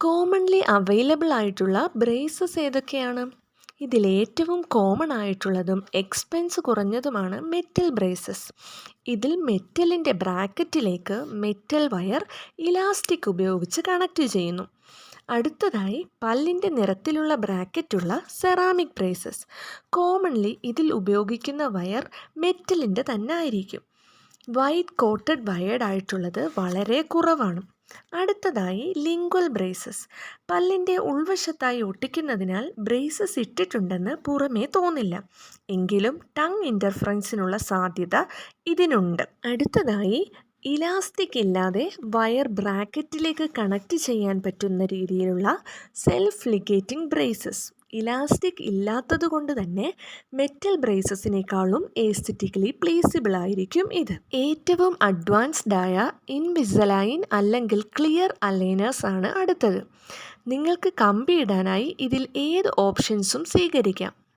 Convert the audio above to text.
Commonly available ആയിട്ടുള്ള braces ഏതൊക്കെയാണ്? ഇതിലേറ്റവും കോമൺ ആയിട്ടുള്ളതും എക്സ്പെൻസ് കുറഞ്ഞതുമാണ് മെറ്റൽ ബ്രേസസ് ഇതിൽ മെറ്റലിന്റെ ബ്രാക്കറ്റിലേക്ക് മെറ്റൽ വയർ ഇലാസ്റ്റിക് ഉപയോഗിച്ച് കണക്റ്റ് ചെയ്യുന്നു. അടുത്തതായി പല്ലിന്റെ നിറത്തിലുള്ള ബ്രാക്കറ്റുള്ള സെറാമിക് ബ്രേസസ് കോമൺലി ഇതിൽ ഉപയോഗിക്കുന്ന വയർ മെറ്റലിന്റെ തന്നെ ആയിരിക്കും. വൈറ്റ് കോട്ടഡ് വയർഡായിട്ടുള്ളത് വളരെ കുറവാണ്. അടുത്തതായി ലിംഗ്വൽ ബ്രേസസ്. പല്ലിന്റെ ഉൾവശത്തായി ഒട്ടിക്കുന്നതിനാൽ ബ്രേസസ് ഇട്ടിട്ടുണ്ടെന്ന് പുറമേ തോന്നില്ല. എങ്കിലും ടങ് ഇന്റർഫറൻസിനുള്ള സാധ്യത ഇതിനുണ്ട്. അടുത്തതായി ഇലാസ്റ്റിക് ഇല്ലാതെ വയർ ബ്രാക്കറ്റിലേക്ക് കണക്റ്റ് ചെയ്യാൻ പറ്റുന്ന രീതിയിലുള്ള സെൽഫ് ലിഗേറ്റിംഗ് ബ്രേസസ്. ഇലാസ്റ്റിക് ഇല്ലാത്തത് കൊണ്ട് തന്നെ മെറ്റൽ ബ്രേസസിനേക്കാളും ഏസ്തറ്റിക്കലി പ്ലേസിബിൾ ആയിരിക്കും ഇത്. ഏറ്റവും അഡ്വാൻസ്ഡ് ആയ ഇൻവിസലൈൻ അല്ലെങ്കിൽ ക്ലിയർ അലൈനേഴ്സ് ആണ് അടുത്തത്. നിങ്ങൾക്ക് കമ്പിയിടാനായി ഇതിൽ ഏത് ഓപ്ഷൻസും സ്വീകരിക്കാം.